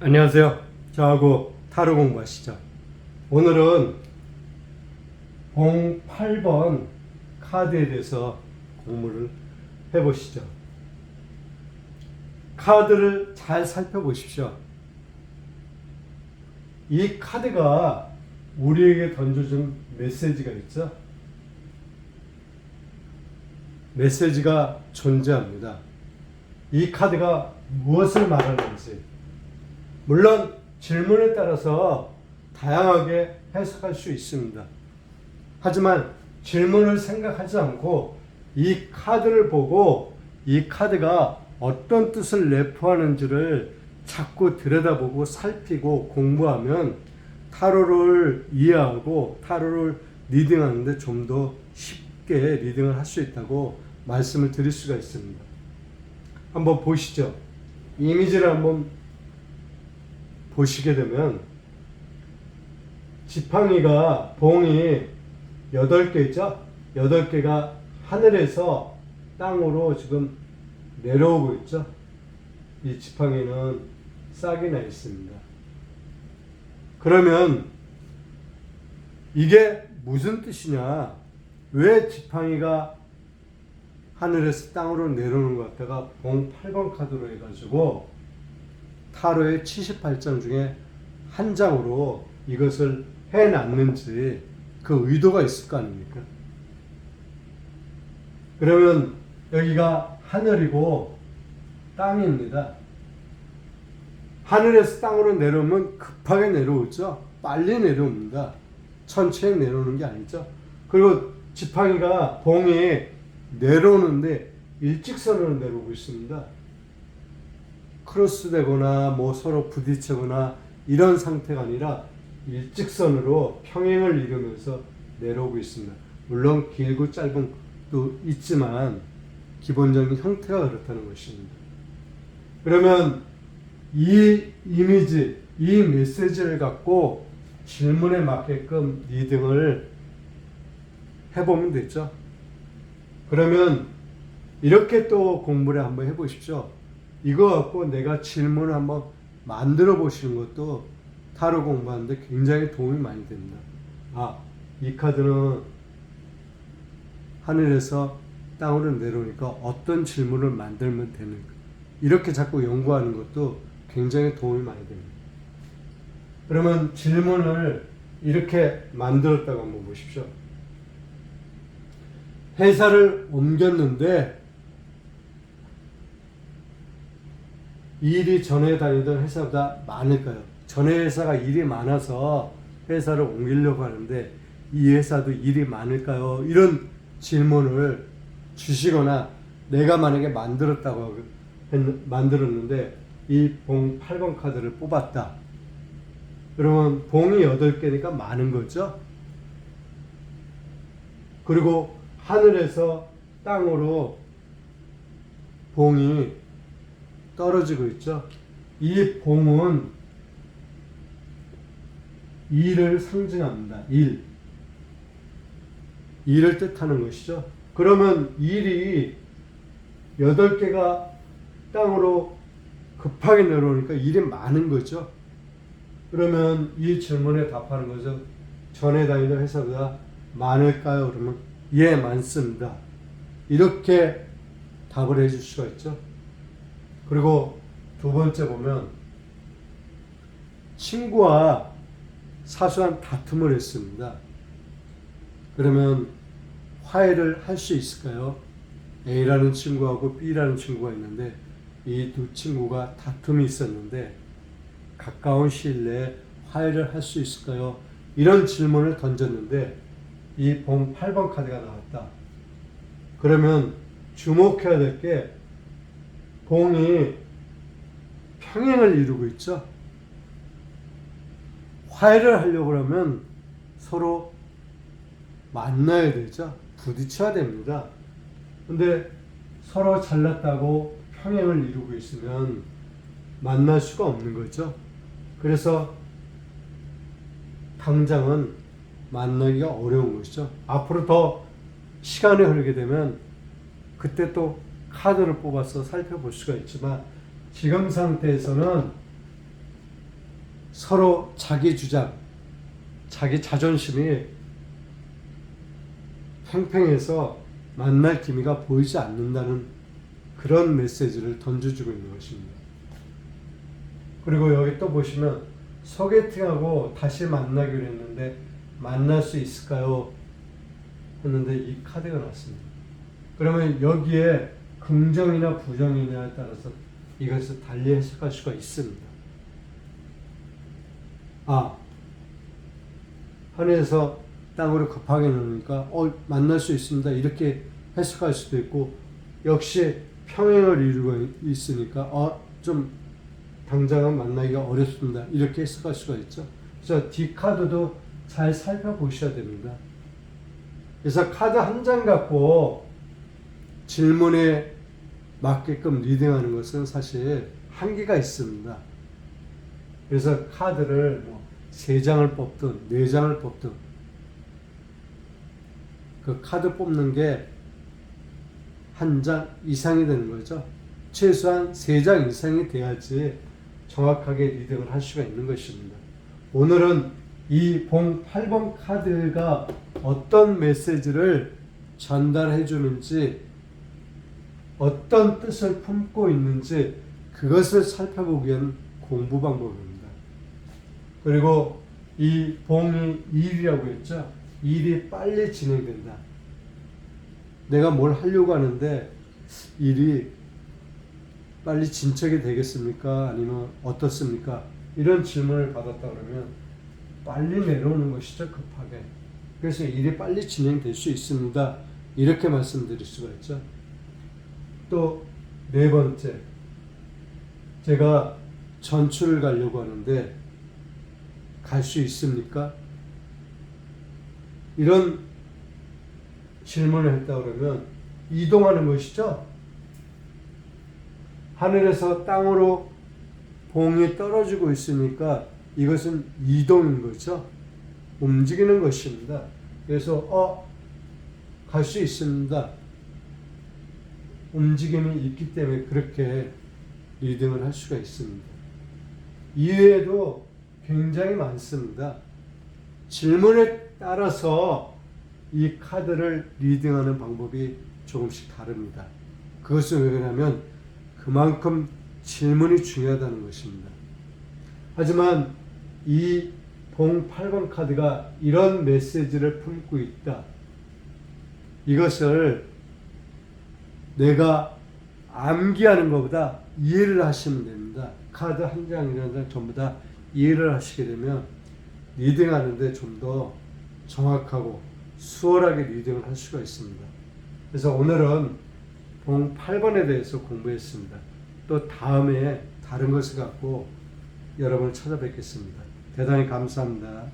안녕하세요. 저하고 타로 공부하시죠. 오늘은 08번 카드에 대해서 공부를 해보시죠. 카드를 잘 살펴보십시오. 이 카드가 우리에게 던져준 메시지가 있죠. 메시지가 존재합니다. 이 카드가 무엇을 말하는지, 물론 질문에 따라서 다양하게 해석할 수 있습니다. 하지만 질문을 생각하지 않고 이 카드를 보고 이 카드가 어떤 뜻을 내포하는지를 자꾸 들여다보고 살피고 공부하면 타로를 이해하고 타로를 리딩하는데 좀 더 쉽게 리딩을 할 수 있다고 말씀을 드릴 수가 있습니다. 한번 보시죠. 이미지를 한번 보시게 되면 지팡이가 봉이 8개 있죠? 8개가 하늘에서 땅으로 지금 내려오고 있죠? 이 지팡이는 싹이 나 있습니다. 그러면 이게 무슨 뜻이냐? 왜 지팡이가 하늘에서 땅으로 내려오는 것 같다가 봉 8번 카드로 해가지고 타로의 78장 중에 한 장으로 이것을 해놨는지 그 의도가 있을 거 아닙니까? 그러면 여기가 하늘이고 땅입니다. 하늘에서 땅으로 내려오면 급하게 내려오죠. 빨리 내려옵니다. 천천히 내려오는 게 아니죠. 그리고 지팡이가 봉이 내려오는데 일직선으로 내려오고 있습니다. 크로스되거나 뭐 서로 부딪히거나 이런 상태가 아니라 일직선으로 평행을 이루면서 내려오고 있습니다. 물론 길고 짧은 또 있지만 기본적인 형태가 그렇다는 것입니다. 그러면 이 이미지, 이 메시지를 갖고 질문에 맞게끔 리딩을 해보면 되죠. 그러면 이렇게 또 공부를 한번 해보십시오. 이거 갖고 내가 질문을 한번 만들어 보시는 것도 타로 공부하는데 굉장히 도움이 많이 됩니다. 아, 이 카드는 하늘에서 땅으로 내려오니까 어떤 질문을 만들면 되는가. 이렇게 자꾸 연구하는 것도 굉장히 도움이 많이 됩니다. 그러면 질문을 이렇게 만들었다고 한번 보십시오. 회사를 옮겼는데 일이 전에 다니던 회사보다 많을까요? 전에 회사가 일이 많아서 회사를 옮기려고 하는데 이 회사도 일이 많을까요? 이런 질문을 주시거나 내가 만약에 만들었다고 했, 만들었는데 이 봉 8번 카드를 뽑았다. 그러면 봉이 8개니까 많은 거죠? 그리고 하늘에서 땅으로 봉이 떨어지고 있죠. 이 봉은 일을 상징합니다. 일. 일을 뜻하는 것이죠. 그러면 일이 여덟 개가 땅으로 급하게 내려오니까 일이 많은 거죠. 그러면 이 질문에 답하는 거죠. 전에 다니던 회사보다 많을까요? 그러면 예, 많습니다. 이렇게 답을 해줄 수가 있죠. 그리고 두 번째 보면 친구와 사소한 다툼을 했습니다. 그러면 화해를 할 수 있을까요? A라는 친구하고 B라는 친구가 있는데 이 두 친구가 다툼이 있었는데 가까운 시일 내에 화해를 할 수 있을까요? 이런 질문을 던졌는데 이 봉 8번 카드가 나왔다. 그러면 주목해야 될 게 봉이 평행을 이루고 있죠. 화해를 하려고 하면 서로 만나야 되죠. 부딪혀야 됩니다. 근데 서로 잘났다고 평행을 이루고 있으면 만날 수가 없는 거죠. 그래서 당장은 만나기가 어려운 것이죠. 앞으로 더 시간이 흐르게 되면 그때 또 카드를 뽑아서 살펴볼 수가 있지만 지금 상태에서는 서로 자기 주장, 자기 자존심이 팽팽해서 만날 기미가 보이지 않는다는 그런 메시지를 던져주고 있는 것입니다. 그리고 여기 또 보시면 소개팅하고 다시 만나기로 했는데 만날 수 있을까요? 했는데 이 카드가 났습니다. 그러면 여기에 긍정이나 부정이냐에 따라서 이것을 달리 해석할 수가 있습니다. 아, 하늘에서 땅으로 급하게 놓으니까 어 만날 수 있습니다 이렇게 해석할 수도 있고 역시 평행을 이루고 있으니까 어 좀 당장은 만나기가 어렵습니다 이렇게 해석할 수가 있죠. 그래서 D 카드도 잘 살펴보셔야 됩니다. 그래서 카드 한 장 갖고 질문에 맞게끔 리딩하는 것은 사실 한계가 있습니다. 그래서 카드를 뭐세 장을 뽑든 네 장을 뽑든 그 카드 뽑는 게 한 장 이상이 되는 거죠. 최소한 세장 이상이 돼야지 정확하게 리딩을 할 수가 있는 것입니다. 오늘은 이 봉 8번 카드가 어떤 메시지를 전달해 주는지 어떤 뜻을 품고 있는지 그것을 살펴보기 위한 공부 방법입니다. 그리고 이 봉이 일이라고 했죠. 일이 빨리 진행된다. 내가 뭘 하려고 하는데 일이 빨리 진척이 되겠습니까? 아니면 어떻습니까? 이런 질문을 받았다 그러면 빨리 내려오는 것이죠, 급하게. 그래서 일이 빨리 진행될 수 있습니다. 이렇게 말씀드릴 수가 있죠. 또 네 번째, 제가 전출을 가려고 하는데 갈 수 있습니까? 이런 질문을 했다 그러면 이동하는 것이죠. 하늘에서 땅으로 봉이 떨어지고 있으니까 이것은 이동인 거죠. 움직이는 것입니다. 그래서 어, 갈 수 있습니다. 움직임이 있기 때문에 그렇게 리딩을 할 수가 있습니다. 이외에도 굉장히 많습니다. 질문에 따라서 이 카드를 리딩하는 방법이 조금씩 다릅니다. 그것은 왜 그러냐면 그만큼 질문이 중요하다는 것입니다. 하지만 이 봉 8번 카드가 이런 메시지를 품고 있다. 이것을 내가 암기하는 것보다 이해를 하시면 됩니다. 카드 한 장, 이장 전부 다 이해를 하시게 되면 리딩하는데 좀 더 정확하고 수월하게 리딩을 할 수가 있습니다. 그래서 오늘은 봉 8번에 대해서 공부했습니다. 또 다음에 다른 것을 갖고 여러분을 찾아뵙겠습니다. 대단히 감사합니다.